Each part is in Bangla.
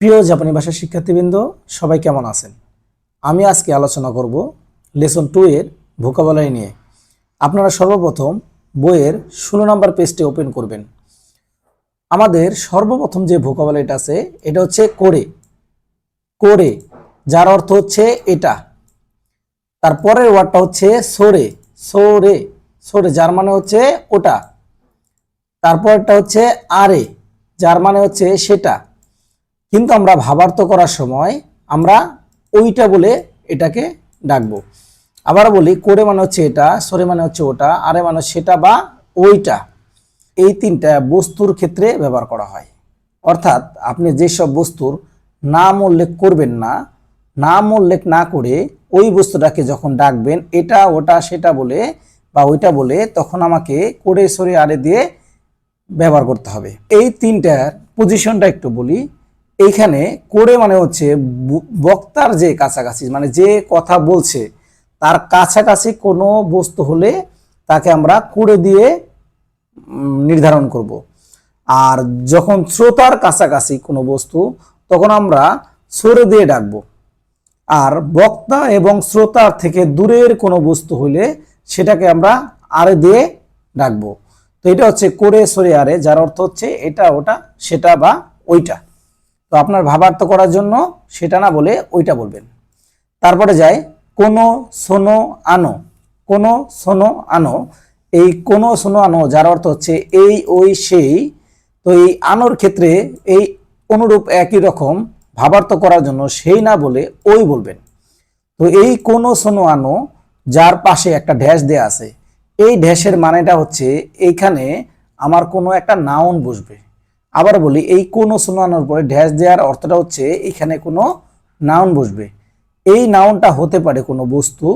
প্রিয় জাপানি ভাষার শিক্ষার্থীবৃন্দ, সবাই কেমন আছেন? আমি আজকে আলোচনা করব লেসন টু এর ভোকাবলারি নিয়ে। আপনারা সর্বপ্রথম বইয়ের ষোলো নম্বর পেজটি ওপেন করবেন। আমাদের সর্বপ্রথম যে ভোকাবলারিটা আছে, এটা হচ্ছে করে। করে, যার অর্থ হচ্ছে এটা। তারপরের ওয়ার্ডটা হচ্ছে সোরে। সোরে সোরে, যার মানে হচ্ছে ওটা। তারপরটা হচ্ছে আরে, যার মানে হচ্ছে সেটা। কিন্তু আমরা ভাবার্থ করার সময় আমরা ওইটা বলে এটাকে ডাকবো। আবার বলি, করে মানে হচ্ছে এটা, সরে মানে হচ্ছে ওটা, আরে মানে সেটা বা ওইটা। এই তিনটা বস্তুর ক্ষেত্রে ব্যবহার করা হয়। অর্থাৎ আপনি যেসব বস্তুর নাম উল্লেখ করবেন না, নাম উল্লেখ না করে ওই বস্তুটাকে যখন ডাকবেন, এটা, ওটা, সেটা বলে বা ওইটা বলে, তখন আমাকে করে, সরে, আরে দিয়ে ব্যবহার করতে হবে। এই তিনটার পজিশনটা একটু বলি। এইখানে করে মানে হচ্ছে বক্তার যে কাছাকাছি মানে যে কথা বলছে, তার কাছাকাছি কোনো বস্তু হলে তাকে আমরা করে দিয়ে নির্ধারণ করব। আর যখন শ্রোতার কাছাকাছি কোনো বস্তু, তখন আমরা সরে দিয়ে ডাকবো। আর বক্তা এবং শ্রোতার থেকে দূরের কোনো বস্তু হলে সেটাকে আমরা আরে দিয়ে ডাকবো। তো এটা হচ্ছে করে সরে আরে, যার অর্থ হচ্ছে এটা, ওটা, সেটা বা ওইটা। তো আপনার ভাবার্থ করার জন্য সেটা না বলে ওইটা বলবেন। তারপরে যায় কোনো সোনো আনো, কোনো সোনো আনো, এই কোনো সোনো আনো যার অর্থ হচ্ছে এই, ওই, সেই, তো এই আনোর ক্ষেত্রে এই অনুরূপ একই রকম ভাবার্থ করার জন্য সেই না বলে ওই বলবেন। তো এই কোনো সোনো আনো যার পাশে একটা ড্যাশ দেয়া আছে, এই ড্যাশের মানেটা হচ্ছে এইখানে আমার কোনো একটা নাউন বসবে। আবার বলি, এই কোনো শোনানোর পরে ড্যাশ দেওয়ার অর্থটা হচ্ছে এখানে কোনো নাউন বসবে। এই নাউনটা হতে পারে কোনো বস্তু,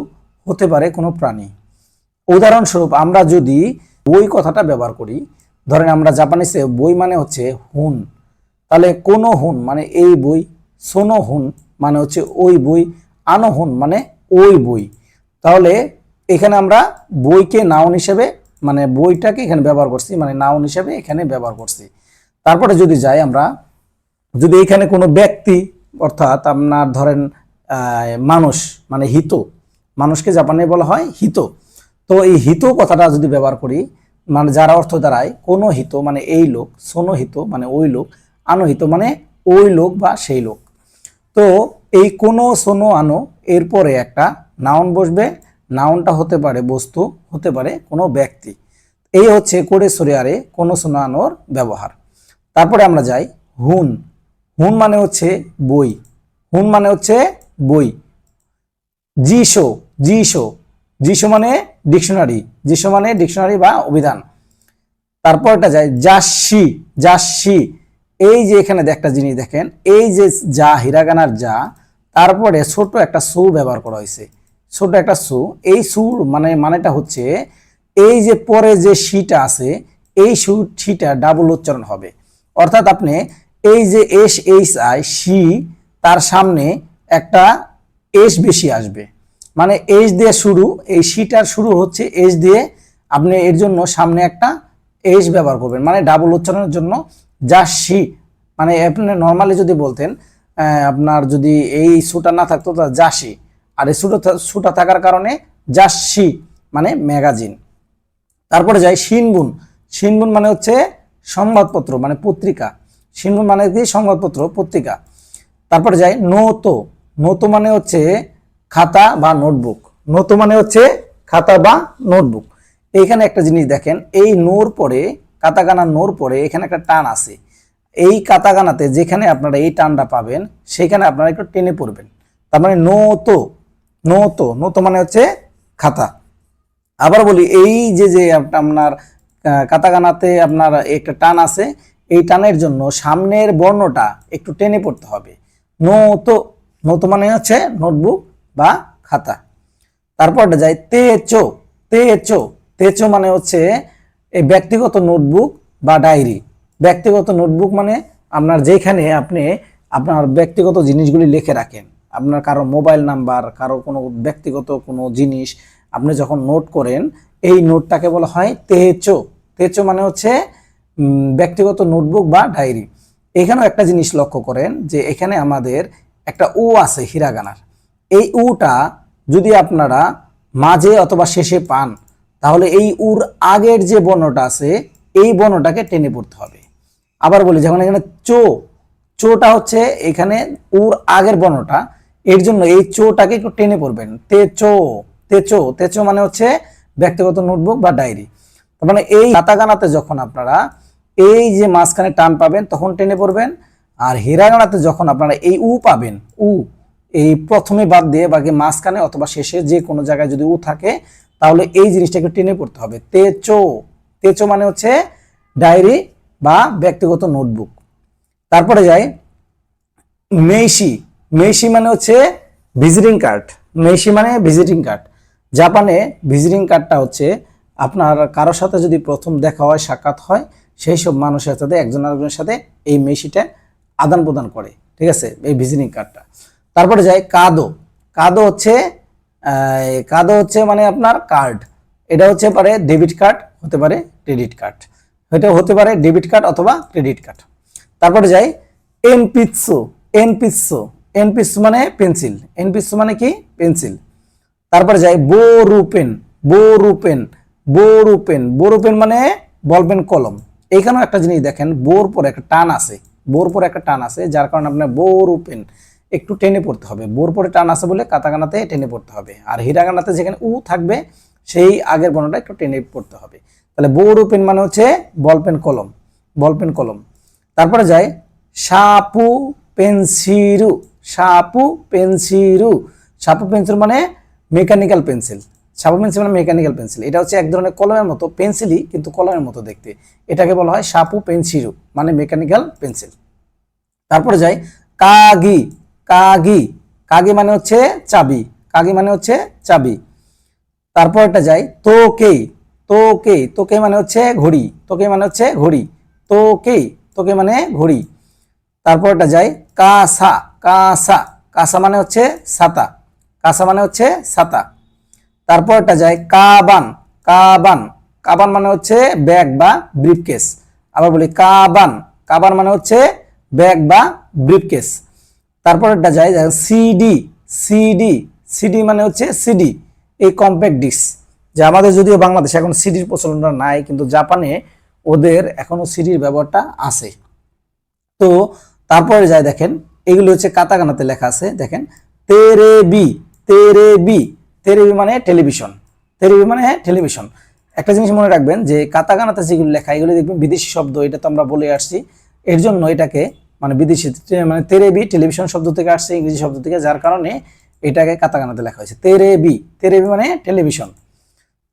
হতে পারে কোনো প্রাণী। উদাহরণস্বরূপ আমরা যদি বই কথাটা ব্যবহার করি, ধরেন আমরা জাপানিসে বই মানে হচ্ছে হুন। তাহলে কোনো হুন মানে এই বই, সোনো হুন মানে হচ্ছে ওই বই, আনো হুন মানে ওই বই। তাহলে এখানে আমরা বইকে নাউন হিসেবে মানে বইটাকে এখানে ব্যবহার করছি মানে নাউন হিসেবে এখানে ব্যবহার করছি। তারপরে যদি যাই আমরা, যদি এখানে কোনো ব্যক্তি, অর্থাৎ আপনার ধরেন মানুষ মানে হিত, মানুষকে জাপানে বলা হয় হিত। তো এই হিত কথাটা যদি ব্যবহার করি মানে যারা অর্থ দাঁড়ায় কোনো হিত মানে এই লোক, সোনো হিত মানে ওই লোক আনোহিত মানে ওই লোক বা সেই লোক। তো এই কোনো সোনো, আনো, এরপরে একটা নাউন বসবে, নাউনটা হতে পারে বস্তু, হতে পারে কোনো ব্যক্তি। এই হচ্ছে করে সরিয়ারে কোনো সোনো, আনোর ব্যবহার। তারপরে আমরা যাই হুন। হুন মানে হচ্ছে বই। হুন মানে হচ্ছে বই। জিশো জিশো জিশো মানে ডিকশনারি। জিশো মানে ডিকশনারি বা অভিধান। তারপরটা যায় জাসি জাসি। এই যে এখানে একটা জিনিস দেখেন, এই যে যা, হিরাগানার যা, তারপরে ছোট একটা সু ব্যবহার করা হয়েছে। ছোট একটা সু। এই সুর মানে মানেটা হচ্ছে এই যে পরে যে শিটা আছে, এই সু শিটা ডাবল উচ্চারণ হবে। অর্থাৎ আপনি এই যে এস, এইচ, আই, সি, তার সামনে একটা এস বেশি আসবে। মানে এস দিয়ে শুরু, এই সিটার শুরু হচ্ছে এস দিয়ে আপনি এর জন্য সামনে একটা এস ব্যবহার করবেন। মানে ডাবল উচ্চারণের জন্য যা সি। মানে আপনি নর্মালি যদি বলতেন আপনার যদি এই সুটা না থাকতো তা জাসি আর এই সুটা সুটা থাকার কারণে জাসি মানে ম্যাগাজিন। তারপরে যাই শিনবুন। শিনবুন মানে হচ্ছে সংবাদপত্র মানে পত্রিকা শিনবুন মানে কি? সংবাদপত্র, পত্রিকা। তারপরে যাই নোতো নোতো মানে হচ্ছে খাতা বা নোটবুক। নোতো মানে হচ্ছে খাতা বা নোটবুক। এইখানে একটা জিনিস দেখেন, এই নোর পরে কাতাকানা নোর পরে এখানে একটা টান আছে। এই কাতাকানাতে যেখানে আপনারা এই টানটা পাবেন, সেখানে আপনারা একটু টেনে পড়বেন। তার মানে নোতো নোতো নোতো মানে হচ্ছে খাতা। আবার বলি, এই যে যে আপনার কাতাকানাতে আপনার একটা টান আছে। এই টানের জন্য সামনের বর্ণটা একটু টেনে পড়তে হবে। নোতো নোতো মানে হচ্ছে নোটবুক বা খাতা। তারপরটা যাই, তেচো তেচো তেচো মানে হচ্ছে এই ব্যক্তিগত নোটবুক বা ডায়েরি। ব্যক্তিগত নোটবুক মানে আপনার যেখানে আপনি আপনার ব্যক্তিগত জিনিসগুলি লিখে রাখেন। আপনার কারও মোবাইল নাম্বার, কারও কোনো ব্যক্তিগত কোনো জিনিস আপনি যখন নোট করেন এই নোটটাকে বলা হয় তেচো তেচো মানে হচ্ছে ব্যক্তিগত নোটবুক বা ডায়েরি। এখানেও একটা জিনিস লক্ষ্য করেন যে এখানে আমাদের একটা উ আছে, হিরাগানার। এই উটা যদি আপনারা মাঝে অথবা শেষে পান, তাহলে এই উর আগের যে বর্ণটা আছে, এই বর্ণটাকে টেনে পড়তে হবে। আবার বলি যেমন এখানে চো, চোটা হচ্ছে এখানে উর আগের বর্ণটা, এর জন্য এই চোটাকে একটু টেনে পড়বেন। তেচো তেচো তেচো মানে হচ্ছে ব্যক্তিগত নোটবুক বা ডায়েরি। তার মানে এই কাতাগানাতে যখন আপনারা এই যে মাঝখানে টান পাবেন, তখন টেনে পড়বেন। আর হিরাগানাতে যখন আপনারা এই উ পাবেন, উ, এই প্রথমে বাদ দিয়ে বাকি মাঝখানে অথবা শেষে যে কোনো জায়গায় যদি উ থাকে, তাহলে এই জিনিসটাকে টেনে পড়তে হবে। তেচো তেচো মানে হচ্ছে ডায়েরি বা ব্যক্তিগত নোটবুক। তারপরে যাই মেইশি মেইশি মানে হচ্ছে ভিজিটিং কার্ড। মেইশি মানে ভিজিটিং কার্ড। জাপানে ভিজিটিং কার্ডটা হচ্ছে আপনার কারোর সাথে যদি প্রথম দেখা হয়, সাক্ষাৎ হয়, সেই সব মানুষের সাথে, একজন আরেকজনের সাথে এই মেশিটা আদান প্রদান করে। ঠিক আছে? এই ভিজিটিং কার্ডটা। তারপরে যাই কাদো। কাদো হচ্ছে কাদো হচ্ছে মানে আপনার কার্ড। এটা হচ্ছে পারে ডেবিট কার্ড, হতে পারে ক্রেডিট কার্ড। এটা হতে পারে ডেবিট কার্ড অথবা ক্রেডিট কার্ড। তারপরে যাই এনপিৎসো। এনপিৎসো। এনপিৎসো মানে পেন্সিল। এনপিৎসো মানে কি? পেন্সিল। তারপরে যাই বোরুপেন বোরুপেন বোরুপেন বোরুপেন মানে বলপেন কলম। এইখানেও একটা জিনিস দেখেন, বোর পরে একটা টান আছে, বোর পরে একটা টান আছে, যার কারণে আপনার বোরুপেন একটু টেনে পড়তে হবে। বোর পরে টান আছে বলে কাতাকানাতে টেনে পড়তে হবে, আর হিরাগানাতে যেখানে উ থাকবে, সেই আগের বর্ণটা একটু টেনে পড়তে হবে। তাহলে বোরুপেন মানে হচ্ছে বলপেন কলম বলপেন কলম। তারপরে যায় সাপু পেন্সিরু সাপু পেন্সিরু। সাপু পেন্সিল মানে মেকানিক্যাল পেন্সিল। সাপু পেন্সিল মানে মেকানিক্যাল পেন্সিল। এটা হচ্ছে এক ধরনের কলমের মতো, পেন্সিলই কিন্তু কলমের মতো দেখতে। এটাকে বলা হয় সাপু পেন্সিরু মানে মেকানিক্যাল পেন্সিল। তারপরে যাই, কাগি কাগি। কাগি মানে হচ্ছে চাবি। কাগি মানে হচ্ছে চাবি। তারপর একটা যাই, তোকে তোকে। তোকে মানে হচ্ছে ঘড়ি। তোকে মানে হচ্ছে ঘড়ি। তোকে তোকে মানে ঘড়ি। তারপর একটা যাই, কাসা। কাসা। কাসা মানে হচ্ছে ছাতা। কাসা মানে হচ্ছে ছাতা। তারপর একটা যায় কাবান কাবান। কাবান মানে হচ্ছে ব্যাগ বা ব্রিফকেস। আবার বলি কাবান। কাবান মানে হচ্ছে ব্যাগ বা ব্রিফকেস। তারপর একটা যায় সিডি সিডি। সিডি মানে হচ্ছে সিডি, এই কম্প্যাক্ট ডিস্ক। যে আমাদের যদিও বাংলাদেশে এখন সিডির প্রচলনটা নাই, কিন্তু জাপানে ওদের এখনও সিডির ব্যবহারটা আছে। তো তারপরে যায় দেখেন, এগুলো হচ্ছে কাতাকানাতে লেখা আছে, দেখেন তেরে বি তেরে বি। তেরে বি মানে টেলিভিশন। তেরেবি মানে হ্যাঁ টেলিভিশন। একটা জিনিস মনে রাখবেন যে কাতাকানাতে যেগুলো লেখা, এগুলো দেখবেন বিদেশি শব্দ, এটা তো আমরা বলে আসছি। এর জন্য এটাকে মানে বিদেশি মানে তেরেবি টেলিভিশন শব্দ থেকে আসছে, ইংরেজি শব্দ থেকে, যার কারণে এটাকে কাতাকানাতে লেখা হয়েছে। তেরেবি তেরেবি মানে টেলিভিশন।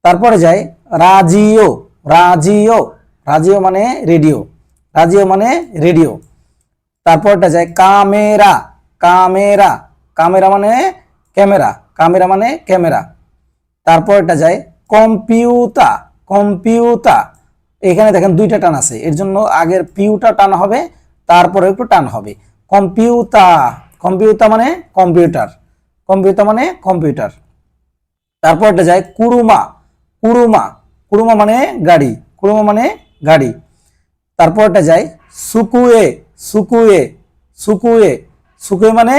তারপরে যাই, রাজিও রাজিও রাজিও মানে রেডিও, রাজিও মানে রেডিও। তারপরটা যায় কামেরা কামেরা কামেরা মানে ক্যামেরা ক্যামেরা মানে ক্যামেরা। তারপরটা যায় কম্পিউটার কম্পিউটার। এখানে দেখেন দুইটা টান আছে, এর জন্য আগের পিউটা টান হবে, তারপরে একটু টান হবে। কম্পিউটার কম্পিউটার মানে কম্পিউটার কম্পিউটার মানে কম্পিউটার। তারপরটা যায় কুরুমা কুরুমা কুরুমা মানে গাড়ি, কুরুমা মানে গাড়ি। তারপরটা যায় সুকুয়ে সুকুয়ে সুকুয়ে সুকুয়ে মানে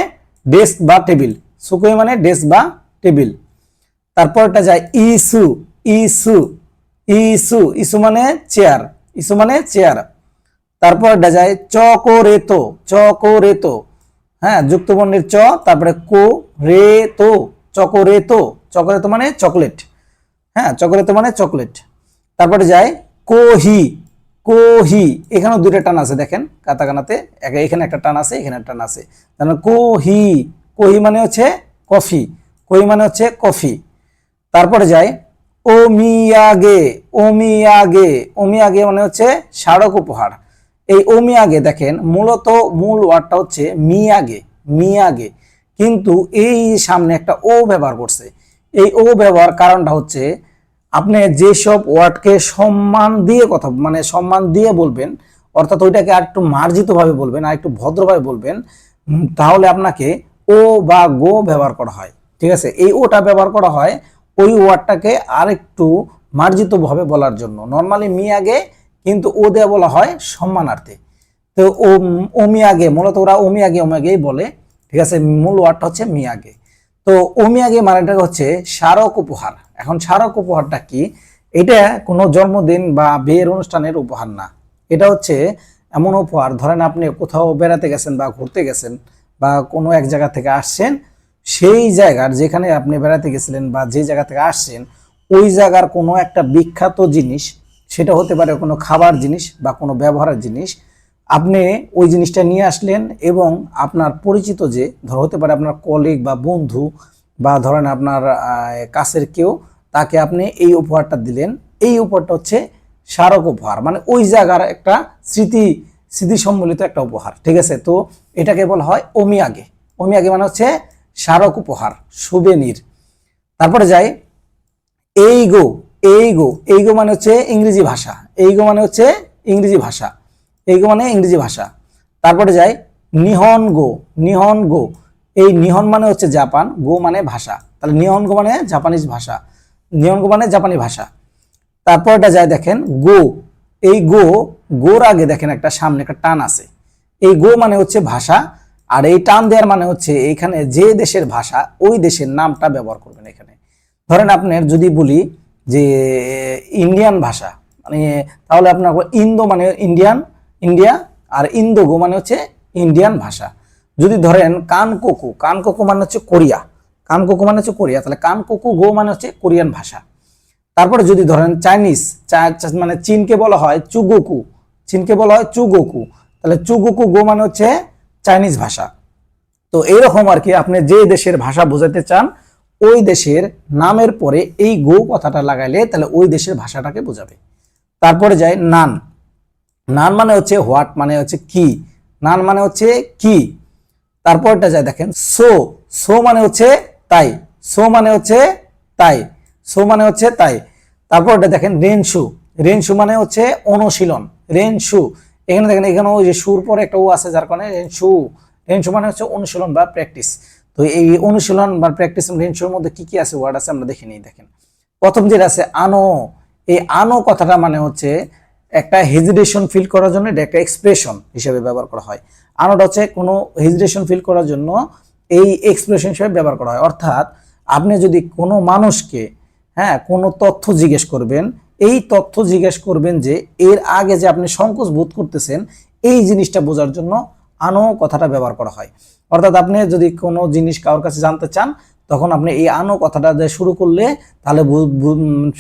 ডেস্ক বা টেবিল। সুকুয়ে মানে ডেস্ক বা টেবিল। তারপরটা যায় ইসু ইসু ইসু ইসু মানে চেয়ার, ইসু মানে চেয়ার। তারপরটা যায় চকোরেতো চকোরেতো হ্যাঁ যুক্তবর্ণের চ, তারপরে কো, রে, তো চকো চকোরেতো চকোরেতো মানে চকলেট। হ্যাঁ চকোরেতো মানে চকলেট। তারপরে যায় কোহি কোহি, এখানেও দুইটা টান আছে দেখেন, কাতাকানাতে। এখানে একটা টান আছে, এখানে একটা টান আছে। কোহি কোহি মানে হচ্ছে কফি কোহি মানে হচ্ছে কফি। তারপরে যায় ওমিয়াগে ওমিয়াগে ওমিয়াগে মানে হচ্ছে স্মারক উপহার। এই ওমিয়াগে দেখেন, মূলত মূল ওয়ার্ডটা হচ্ছে মিয়াগে মিয়াগে। কিন্তু এই সামনে একটা ও ব্যবহার করছে। এই ও ব্যবহার কারণটা হচ্ছে, আপনি যেসব ওয়ার্ডকে সম্মান দিয়ে কথা মানে সম্মান দিয়ে বলবেন, অর্থাৎ ওইটাকে আর একটু মার্জিতভাবে বলবেন, আর একটু ভদ্রভাবে বলবেন তাহলে আপনাকে ও বা গো ব্যবহার করা হয়, ঠিক আছে? এই ওটা ব্যবহার করা হয় ওই ওয়ার্ডটাকে আর একটু মার্জিতভাবে বলার জন্য। নর্মালি মি আগে, কিন্তু ও দেয়া বলা হয় সম্মানার্থে। তো ও ওমিয়াগে মূলত ওরা ওমি ওমিয়াগে ওমিয়াগেই বলে, ঠিক আছে? মূল ওয়ার্ডটা হচ্ছে মিয়াগে তো ওমিয়াগে মানেটা হচ্ছে স্মারক উপহার। এখন স্মারক উপহারটা কি? এটা কোনো জন্মদিন বা বিয়ের অনুষ্ঠানের উপহার না। এটা হচ্ছে এমন উপহার, ধরেন আপনি কোথাও বেড়াতে গেছেন বা ঘুরতে গেছেন বা কোনো এক জায়গা থেকে আসছেন, সেই জায়গার যেখানে আপনি বেড়াতে গেছিলেন বা যে জায়গা থেকে আসছেন, ওই জায়গার কোনো একটা বিখ্যাত জিনিস, সেটা হতে পারে কোনো খাবার জিনিস বা কোনো ব্যবহারের জিনিস, আপনি ওই জিনিসটা নিয়ে আসলেন এবং আপনার পরিচিত যে, ধর হতে পারে আপনার কলিগ বা বন্ধু বা ধরেন আপনার কাছের কেউ, তাকে আপনি এই উপহারটা দিলেন। এই উপহারটা হচ্ছে স্মারক উপহার মানে ওই জায়গার একটা স্মৃতি স্মৃতি সম্বলিত একটা উপহার, ঠিক আছে? তো এটাকে বলা হয় অমিয়াগে। অমিয়াগে মানে হচ্ছে স্মারক উপহার সুবেনির তারপরে যাই, এই গো এই গো এই গো মানে হচ্ছে ইংরেজি ভাষা। এই গো মানে হচ্ছে ইংরেজি ভাষা। এই গো মানে ইংরেজি ভাষা। তারপরে যাই, নিহন গো নিহন গো। এই নিহন মানে হচ্ছে জাপান, গো মানে ভাষা। তাহলে নিহন গো মানে জাপানিজ ভাষা, নিহন গো মানে জাপানি ভাষা। তারপরটা যায় দেখেন, গো। এই গো, গোর আগে দেখেন একটা সামনে একটা টান আছে। এই গো মানে হচ্ছে ভাষা, আর এই টান দেওয়ার মানে হচ্ছে এখানে যে দেশের ভাষা, ওই দেশের নামটা ব্যবহার করবেন এখানে। ধরেন আপনার যদি বলি যে, ইন্ডিয়ান ভাষা মানে তাহলে আপনার ইন্দো মানে ইন্ডিয়ান, ইন্ডিয়া, আর ইন্দো গো মানে হচ্ছে ইন্ডিয়ান ভাষা। যদি ধরেন কানকোকু কানকোকু মানে হচ্ছে কোরিয়া, কানকোকু মানে হচ্ছে কোরিয়া, তাহলে কানকোকু গো মানে হচ্ছে কোরিয়ান ভাষা। তারপরে যদি ধরেন চাইনিজ মানে চীনকে বলা হয় চুগোকু, চীনকে বলা হয় চুগোকু, তাহলে চুগোকু গো মানে হচ্ছে চাইনিজ ভাষা। তো এইরকম আর কি আপনি যে দেশের ভাষা বোঝাতে চান, ওই দেশের নামের পরে এই গো কথাটা লাগাইলে তাহলে ওই দেশের ভাষাটাকে বোঝাবে। তারপরে যায় নান। নান মানে হচ্ছে হোয়াট মানে হচ্ছে কি। নান মানে হচ্ছে কি। তারপরটা যায় দেখেন সো। সো মানে হচ্ছে তাই। সো মানে হচ্ছে তাই। সো মানে হচ্ছে তাই। তারপরটা দেখেন রেনশু রেনশু মানে হচ্ছে অনুশীলন। রেনশু এখানে দেখেন এখানে ওই যে সুর পরে একটা ও আছে যার কারণে রেনশু রেনশু মানে হচ্ছে অনুশীলন বা প্র্যাকটিস। তো এই অনুশীলন বা প্র্যাকটিস রেনশুর মধ্যে কি কি আছে ওয়ার্ড আছে আমরা দেখে নিই, দেখেন। প্রথম যেটা আছে, আনো। এই আনো কথাটা মানে হচ্ছে একটা হেজিটেশন ফিল করার জন্য এটা একটা এক্সপ্রেশন হিসেবে ব্যবহার করা হয়। আনোটা হচ্ছে কোনো হেজিটেশন ফিল করার জন্য এই এক্সপ্রেশন হিসেবে ব্যবহার করা হয়। অর্থাৎ আপনি যদি কোনো মানুষকে হ্যাঁ কোনো তথ্য জিজ্ঞেস করবেন, এই তথ্য জিজ্ঞেস করবেন যে এর আগে যে আপনি সংকোচ বোধ করতেছেন, এই জিনিসটা বোঝার জন্য আনো কথাটা ব্যবহার করা হয়। অর্থাৎ আপনি যদি কোনো জিনিস কারোর কাছে জানতে চান, তখন আপনি এই আনো কথাটা দিয়ে শুরু করলে তাহলে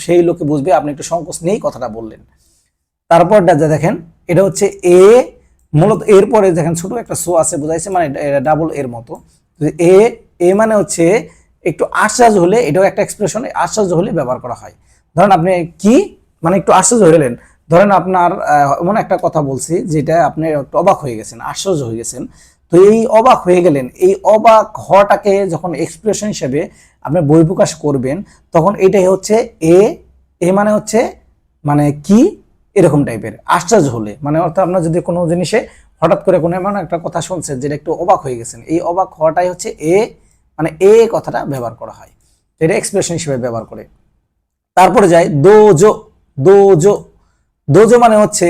সেই লোকে বুঝবে আপনি একটু সংকোচ নিয়েই কথাটা বললেন। তারপরটা যে দেখেন, এটা হচ্ছে এ, মূলত এরপরে দেখেন ছোট একটা শো আছে, বোঝাইছে মানে ডাবল এর মতো। এ এ মানে হচ্ছে একটু আশ্চর্য হলে এটাও একটা এক্সপ্রেশন আশ্চর্য হলে ব্যবহার করা হয়। ধরেন আপনি কি? মানে একটু আশ্চর্য হলেন ধরেন আপনার এমন একটা কথা বলছি যেটা আপনি একটু অবাক হয়ে গেছেন আশ্চর্য হয়ে গেছেন। তো এই অবাক হয়ে গেলেন, এই অবাক হওয়াটাকে যখন এক্সপ্রেশন হিসেবে আপনি বই প্রকাশ করবেন, তখন এটাই হচ্ছে এ এ মানে হচ্ছে মানে কি? এরকম টাইপের। আশ্চর্য হলে মানে অর্থাৎ আপনার যদি কোনো জিনিসে হঠাৎ করে কোনো এমন একটা কথা শুনছেন যেটা একটু অবাক হয়ে গেছেন, এই অবাক হওয়াটাই হচ্ছে এ মানে এ কথাটা ব্যবহার করা হয়। এটা এক্সপ্রেশন হিসেবে ব্যবহার করে। তারপরে যায় দোজো দোজো। দোজো মানে হচ্ছে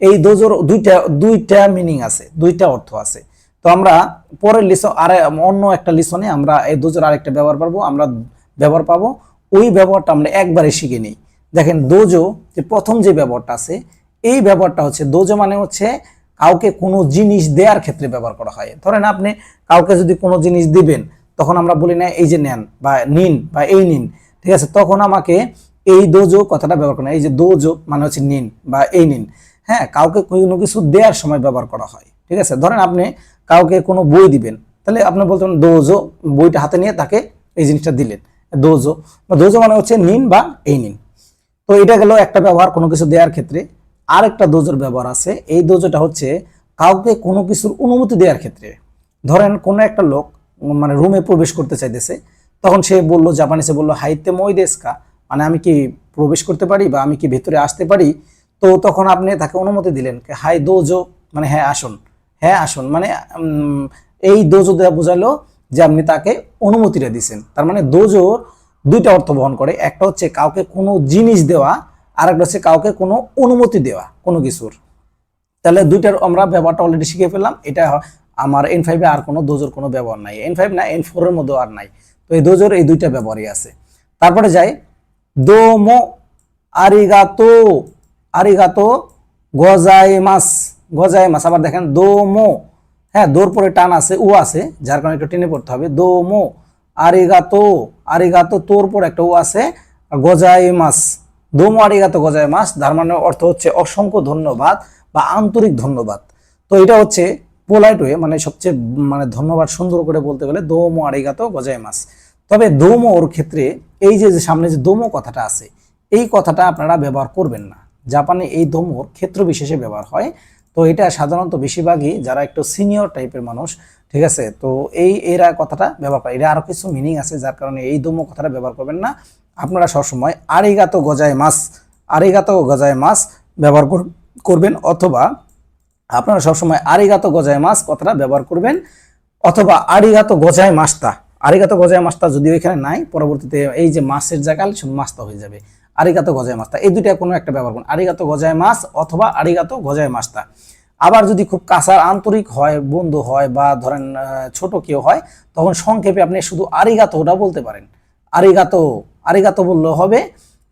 এই দোজোর দুইটা দুইটা মিনিং আছে, দুইটা অর্থ আছে। তো আমরা পরের লিসন আর অন্য একটা লিসনে আমরা এই দোজোর আরেকটা ব্যবহার পাবো আমরা ব্যবহার পাবো। ওই ব্যবহারটা আমরা একবারে শিখে নিই। দেখেন দোজো, যে প্রথম যে ব্যবহারটা আছে, এই ব্যবহারটা হচ্ছে, দোজো মানে হচ্ছে কাউকে কোনো জিনিস দেওয়ার ক্ষেত্রে ব্যবহার করা হয়। ধরেন আপনি কাউকে যদি কোনো জিনিস দিবেন তখন আমরা বলি না, এই যে নেন বা নিন বা এই নিন ঠিক আছে? তখন আমাকে এই দোজো কথাটা ব্যবহার করা এই যে দোজো মানে হচ্ছে নিন বা এই নিন হ্যাঁ? কাউকে কোনো কিছু দেওয়ার সময় ব্যবহার করা হয়, ঠিক আছে? ধরেন আপনি কাউকে কোনো বই দিবেন, তাহলে আপনি বলতেন দোজো বইটা হাতে নিয়ে তাকে এই জিনিসটা দিলেন দোজো দোজো মানে হচ্ছে নিন বা এই নিন তো এটা গেল একটা ব্যবহার কোনো কিছু দেওয়ার ক্ষেত্রে। আর একটা দোজোর ব্যবহার আছে, এই দোজোটা হচ্ছে কাউকে কোনো কিছুর অনুমতি দেওয়ার ক্ষেত্রে। ধরেন কোনো একটা লোক মানে রুমে প্রবেশ করতে চাইতেছে। তখন সে বলল জাপানিসে বলল হাইতে মই দেশকা? মানে আমি কি প্রবেশ করতে পারি বা আমি কি ভেতরে আসতে পারি? তো তখন আপনি তাকে অনুমতি দিলেন হাই, দোজো। মানে হ্যাঁ আসুন। হ্যাঁ আসুন। মানে এই দোজো দেওয়া বোঝালো যে আপনি তাকে অনুমতিটা দিছেন। তার মানে দোজোর দুইটা অর্থ বহন করে। একটা হচ্ছে কাউকে কোনো জিনিস দেওয়া আর একটা হচ্ছে কাউকে কোনো অনুমতি দেওয়া, কোনো কিছুর। তাহলে দুইটার আমরা ব্যাপারটা অলরেডি শিখে ফেললাম। এটা আমার এন ফাইভে আর কোনো দোজোর কোনো ব্যবহার নাই। এন ফাইভ না এন ফোরের মধ্যেও আর নাই। তো এই দোজোর এই দুইটা ব্যবহারই আছে। তারপরে যাই, দোমো আরিগাতো আরিগাতো গজাই মাস গজাই মাস আবার দেখেন দোমো হ্যাঁ দোর পরে টান আছে ও আছে, যার কারণে একটু টেনে পড়তে হবে। দোমো আরিগাতো আরিগাতো তোর পর একটা ও আছে গজাই মাস দোমো আরিগাতো গজাই মাস তার মানে অর্থ হচ্ছে অসংখ্য ধন্যবাদ বা আন্তরিক ধন্যবাদ। তো এটা হচ্ছে পোলাইট ওয়ে মানে সবচেয়ে মানে ধন্যবাদ সুন্দর করে বলতে গেলে দোমো আরিগাতো গজায় মাস। তবে দোমোর ক্ষেত্রে এই যে সামনে যে দোমো কথাটা আছে, এই কথাটা আপনারা ব্যবহার করবেন না। জাপানে এই দোমোর ক্ষেত্র বিশেষে ব্যবহার হয়। তো এটা সাধারণত বেশিরভাগই যারা একটু সিনিয়র টাইপের মানুষ, ঠিক আছে? তো এই, এরা কথাটা ব্যবহার করে। এটা আরও কিছু মিনিং আছে যার কারণে এই দোমো কথাটা ব্যবহার করবেন না। আপনারা সবসময় আরিগাতো গজায় মাছ আরিগাতো গজায় মাছ ব্যবহার কর- করবেন অথবা আপনারা সবসময় আরিগাতো গজায় মাছ কথাটা ব্যবহার করবেন, অথবা আরিগাতো গজায় মাছটা। আরিগাতো গজায় মাছটা যদি ওইখানে নাই, পরবর্তীতে এই যে মাছের জায়গায় শুধু মাছটা হয়ে যাবে। আরিগাতো গজায় মাছটা, এই দুইটা কোনো একটা ব্যবহার করুন। আরিগাতো গজায় মাছ অথবা আরিগাতো গজায় মাছটা। আবার যদি খুব কাঁচার আন্তরিক হয়, বন্ধু হয়, বা ধরেন ছোট কেউ হয়, তখন সংক্ষেপে আপনি শুধু আরিগাতোটা বলতে পারেন। আরিগাতো আরিগাতো বললেও হবে,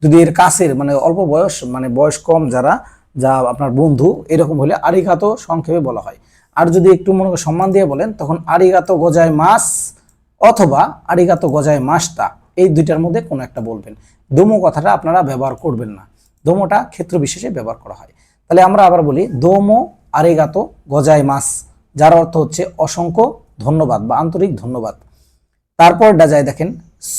যদি এর কাছের মানে অল্প বয়স মানে বয়স কম যারা যা আপনার বন্ধু, এরকম হলে আরিগাতো সংক্ষেপে বলা হয়। আর যদি একটু মনে করে সম্মান দিয়ে বলেন, তখন আরিগাতো গজায় মাছ অথবা আরিগাতো গজায় মাছটা এই দুইটার মধ্যে কোনো একটা বলবেন। দোমো কথাটা আপনারা ব্যবহার করবেন না। দোমোটা ক্ষেত্র বিশেষে ব্যবহার করা হয়। তাহলে আমরা আবার বলি, দোমো আরিগাতো গজায় মাছ যার অর্থ হচ্ছে অসংখ্য ধন্যবাদ বা আন্তরিক ধন্যবাদ। তারপর যায় দেখেন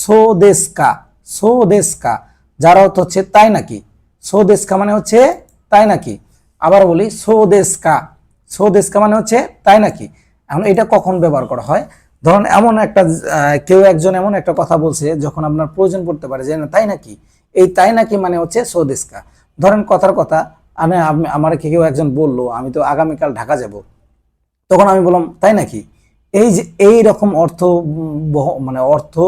সোদেশকা সোদেশকা যার অর্থ হচ্ছে তাই নাকি? সোদেশকা মানে হচ্ছে তাই নাকি? আবার বলি সোদেশকা সোদেশকা মানে হচ্ছে তাই নাকি? এখন এটা কখন ব্যবহার করা হয়? ধরুন এমন একটা কেউ একজন এমন একটা কথা বলছে যখন আপনার প্রয়োজন পড়তে পারে যে না, তাই নাকি? এই তাই নাকি মানে হচ্ছে সোদেশকা ধরেন কথার কথা, আমি, আমি- আমার কেউ একজন বলল, আমি তো আগামীকাল ঢাকা যাব। তখন আমি বললাম, তাই নাকি? এই যে, এই রকম অর্থ মানে অর্থ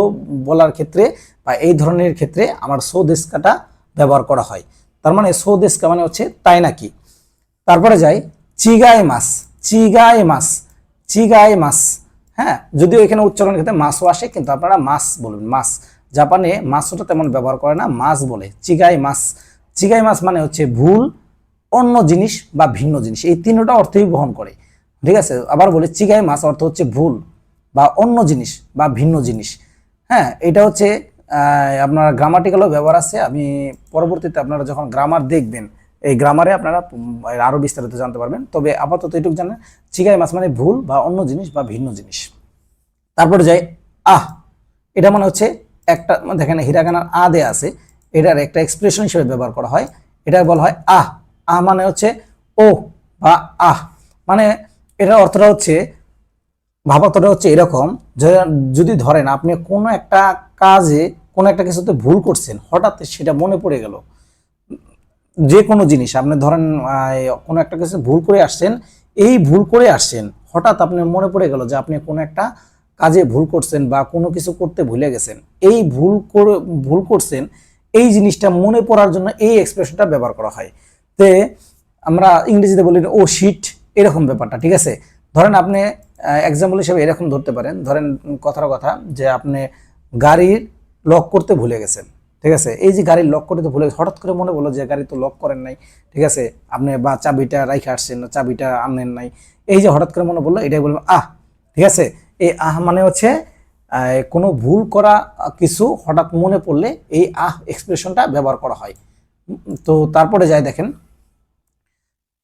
বলার ক্ষেত্রে বা এই ধরনের ক্ষেত্রে আমার সোদেশকাটা ব্যবহার করা হয়। তার মানে সোদেশকা মানে হচ্ছে তাই নাকি? তারপরে যাই, চিগায় মাছ চিগায় মাছ চিগায় মাছ। হ্যাঁ যদিও এখানে উচ্চারণ ক্ষেত্রে মাছও আসে, কিন্তু আপনারা মাছ বলবেন মাছ। জাপানে মাছটা তেমন ব্যবহার করে না, মাছ বলে চিগাই মাছ। চিগাই মাছ মানে হচ্ছে ভুল, অন্য জিনিস বা ভিন্ন জিনিস। এই তিনটা অর্থই বহন করে। ঠিক আছে, আবার বলি চিগাই মাছ অর্থ হচ্ছে ভুল বা অন্য জিনিস বা ভিন্ন জিনিস। হ্যাঁ এটা হচ্ছে আপনার গ্রামাটিক্যালও ব্যবহার আছে। আমি পরবর্তীতে আপনারা যখন গ্রামার দেখবেন, এই গ্রামারে আপনারা আরও বিস্তারিত জানতে পারবেন। তবে আপাতত এটুকু জানেন চিগাই মাছ মানে ভুল বা অন্য জিনিস বা ভিন্ন জিনিস। তারপরে যাই, আহ, এটা মানে হচ্ছে একটা দেখেন হিরাগানার আ দে আছে, এটার একটা এক্সপ্রেশন হিসেবে ব্যবহার করা হয়। এটা বলা হয় আহ। আহ মানে হচ্ছে ও বা আহ। মানে এটার অর্থটা হচ্ছে, ভাবার্থটা হচ্ছে এরকম যদি ধরেন আপনি কোনো একটা কাজে কোনো একটা কিছুতে ভুল করছেন, হঠাৎ সেটা মনে পড়ে গেল। যে কোনো জিনিস, আপনি ধরেন কোনো একটা কিছু ভুল করে আসছেন, এই ভুল করে আসছেন, হঠাৎ আপনার মনে পড়ে গেল যে আপনি কোনো একটা কাজে ভুল করছেন বা কোনো কিছু করতে ভুলে গেছেন। এই ভুল করে, ভুল করছেন, এই জিনিসটা মনে পড়ার জন্য এই এক্সপ্রেশনটা ব্যবহার করা হয়। তে আমরা ইংরেজিতে বলি, ও শিট এরকম ব্যাপারটা, ঠিক আছে? ধরেন আপনি এক্সাম্পল হিসেবে এরকম ধরতে পারেন। ধরেন কথার কথা যে আপনি গাড়ির লক করতে ভুলে গেছেন, ঠিক আছে? এই যে গাড়ির লক করতে ভুলে হঠাৎ করে মনে বলো যে গাড়ি তো লক করেন নাই, ঠিক আছে? আপনি বা চাবিটা রাইখে আসছেন না, চাবিটা আনেন নাই। এই যে হঠাৎ করে মনে বলল এটাই বলবেন আহ, ঠিক আছে? এই আহ মানে হচ্ছে কোনো ভুল করা কিছু হঠাৎ মনে পড়লে এই আহ এক্সপ্রেশনটা ব্যবহার করা হয়। তো তারপরে যাই দেখেন।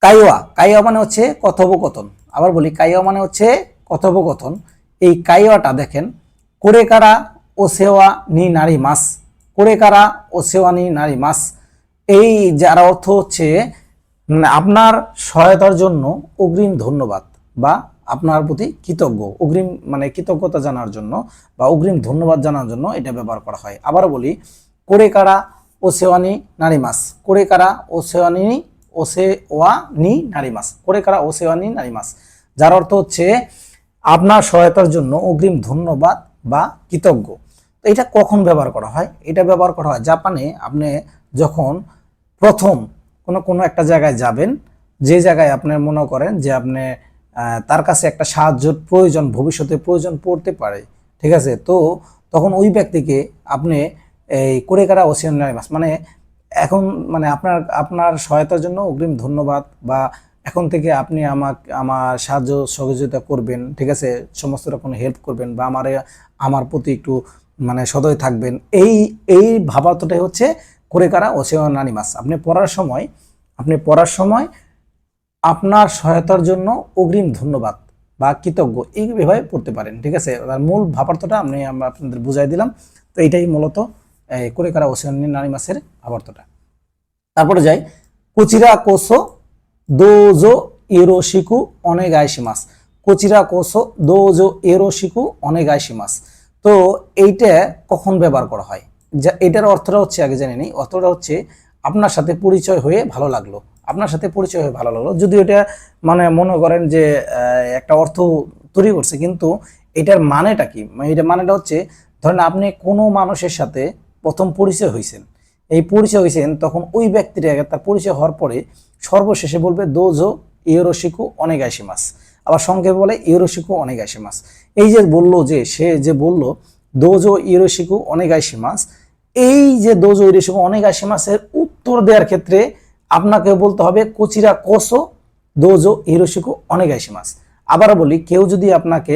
কাইওয়া কাইওয়া মানে হচ্ছে কথোপকথন। আবার বলি কাইওয়া মানে হচ্ছে কথোপকথন। এই কাইওয়াটা দেখেন, করে কারা ও সেওয়া নি নারী মাস। করে কারা ও সেওয়া নি নারী মাস। এই যার অর্থ হচ্ছে মানে আপনার সহায়তার জন্য অগ্রিম ধন্যবাদ বা আপনার প্রতি কৃতজ্ঞ। অগ্রিম মানে কৃতজ্ঞতা জানার জন্য বা অগ্রিম ধন্যবাদ জানার জন্য এটা ব্যবহার করা হয়। আবার বলি করে কারা ও নারী মাস। করে কারা ও সেওয়ানি ওয়া নি নারী মাস। করে কারা ও নারী মাস। যার অর্থ হচ্ছে, আপনার সহায়তার জন্য অগ্রিম ধন্যবাদ বা কৃতজ্ঞ। তো এটা কখন ব্যবহার করা হয়? এটা ব্যবহার করা হয় জাপানে আপনি যখন প্রথম কোনো কোনো একটা জায়গায় যাবেন, যে জায়গায় আপনি মনে করেন যে আপনি তার কাছে একটা সাহায্যের প্রয়োজন ভবিষ্যতে প্রয়োজন পড়তে পারে, ঠিক আছে? তো তখন ওই ব্যক্তিকে আপনি এই কোরেকারা ওসিয়নারি মাস মানে এখন মানে আপনার আপনার সহায়তার জন্য অগ্রিম ধন্যবাদ বা এখন থেকে আপনি আমাকে, আমার সাহায্য সহযোগিতা করবেন, ঠিক আছে? সমস্ত রকম হেল্প করবেন বা আমার আমার প্রতি একটু মানে সদয় থাকবেন। এই এই ভাবার্থটাই হচ্ছে কোরেকারা ওসিয়নারি মাস আপনি পড়ার সময়, আপনি পড়ার সময় আপনার সহায়তার জন্য অগ্রিম ধন্যবাদ বা কৃতজ্ঞ এইভাবে পড়তে পারেন, ঠিক আছে? তার মূল ভাবার্থটা আমি আমরা আপনাদের বুঝাই দিলাম। তো এইটাই মূলত এই কোরেকারা ওসিয়নারি নারী মাসের ভাবার্থটা। তারপরে যাই, কুচিরা কোসো দোজো ইরোশিকু অনেগাইশিমাস। কুচিরা কোসো দোজো ইরোশিকু অনেগাইশিমাস। তো এইটা কখন ব্যবহার করা হয়? যা এটার অর্থটা হচ্ছে, আগে জেনে নিই, অর্থটা হচ্ছে আপনার সাথে পরিচয় হয়ে ভালো লাগল। আপনার সাথে পরিচয় হয়ে ভালো লাগল। যদি এটা মানে মনে করেন যে একটা অর্থ তৈরি করছে, কিন্তু এটার মানেটা কি? মানে এটার মানেটা হচ্ছে, ধরেন আপনি কোনো মানুষের সাথে প্রথম পরিচয় হয়েছেন এই পরিচয় হয়েছেন তখন ওই ব্যক্তির আগে তার পরিচয় হওয়ার পরে সর্বশেষে বলবে, দোজো ইউরোশিকু অনেক মাস আবার সংক্ষেপে বলে ইউরোশিকু অনেক মাস এই যে বলল যে, সে যে বলল, দোজো ইউরোশিকু অনেক মাস। এই যে দোজো ইউরোশিকু অনেক মাসের উত্তর দেওয়ার ক্ষেত্রে আপনাকে বলতে হবে কোচিরা কোসো দোজো হিরোশিকু অনেক মাস। আবার বলি, কেউ যদি আপনাকে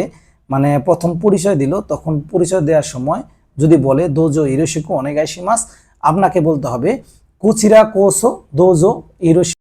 মানে প্রথম পরিচয় দিল, তখন পরিচয় দেওয়ার সময় যদি বলে দোজো হিরোশিকু অনেক মাস, আপনাকে বলতে হবে কুচিরা কোসো দোজো হিরোশি